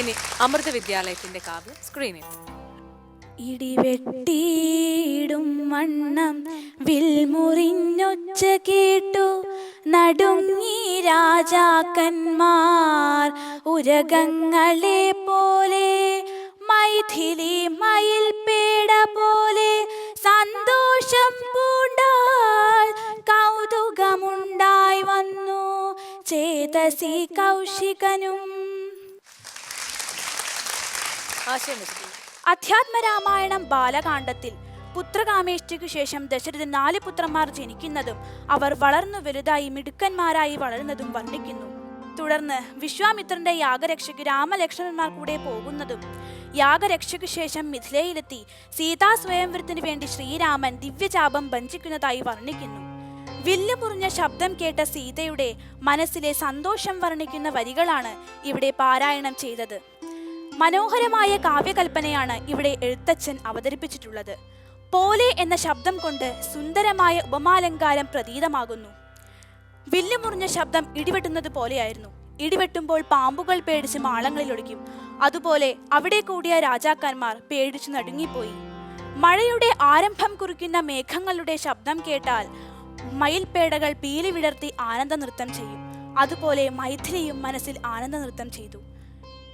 ഇനി അമൃത വിദ്യാലയത്തിന്റെ കാവ്യം സ്ക്രീനിൽ ഇടിവെട്ടിയിടും വണ്ണം വിൽമുറിഞ്ഞൊച്ച കേട്ടു. നടുങ്ങി രാജാക്കന്മാർ ഉരകങ്ങളെ പോലെ മൈഥിലി മയിൽ പേട പോലെ സന്തോഷം പൂണ്ടാൽ കൗതുകമുണ്ടായി വന്നു. ചേതസി കൗശികനും അധ്യാത്മരാമായണം ബാലകാണ്ഡത്തിൽ പുത്രകാമേഷ്ടിക്കു ശേഷം ദശരഥൻ നാല് പുത്രന്മാർ ജനിക്കുന്നതും അവർ വളർന്നു വലുതായി മിടുക്കന്മാരായി വളരുന്നതും വർണിക്കുന്നു. തുടർന്ന് വിശ്വാമിത്രന്റെ യാഗരക്ഷയ്ക്ക് രാമലക്ഷ്മണന്മാർ കൂടെ പോകുന്നതും യാഗരക്ഷയ്ക്ക് ശേഷം മിഥിലയിലെത്തി സീതാ സ്വയംവരത്തിനു വേണ്ടി ശ്രീരാമൻ ദിവ്യചാപം ഭഞ്ചിക്കുന്നതായി വർണിക്കുന്നു. വില്ല് മുറിഞ്ഞ ശബ്ദം കേട്ട സീതയുടെ മനസ്സിലെ സന്തോഷം വർണിക്കുന്ന വരികളാണ് ഇവിടെ പാരായണം ചെയ്തത്. മനോഹരമായ കാവ്യകൽപ്പനയാണ് ഇവിടെ എഴുത്തച്ഛൻ അവതരിപ്പിച്ചിട്ടുള്ളത്. പോലെ എന്ന ശബ്ദം കൊണ്ട് സുന്ദരമായ ഉപമാലങ്കാരം പ്രതീതമാകുന്നു. വില്ലുമുറിഞ്ഞ ശബ്ദം ഇടിവെട്ടുന്നത് പോലെയായിരുന്നു. ഇടിവെട്ടുമ്പോൾ പാമ്പുകൾ പേടിച്ച് മാളങ്ങളിൽ ഒളിക്കും. അതുപോലെ അവിടെ കൂടിയ രാജാക്കന്മാർ പേടിച്ചു നടുങ്ങിപ്പോയി. മഴയുടെ ആരംഭം കുറിക്കുന്ന മേഘങ്ങളുടെ ശബ്ദം കേട്ടാൽ മയിൽപേടകൾ പീലി വിടർത്തി ആനന്ദ നൃത്തം ചെയ്യും. അതുപോലെ മൈഥിലിയും മനസ്സിൽ ആനന്ദ നൃത്തം ചെയ്തു.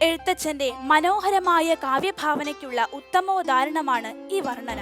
എഴുത്തച്ഛന്റെ മനോഹരമായ കാവ്യഭാവനയ്ക്കുള്ള ഉത്തമോദാഹരണമാണ് ഈ വർണന.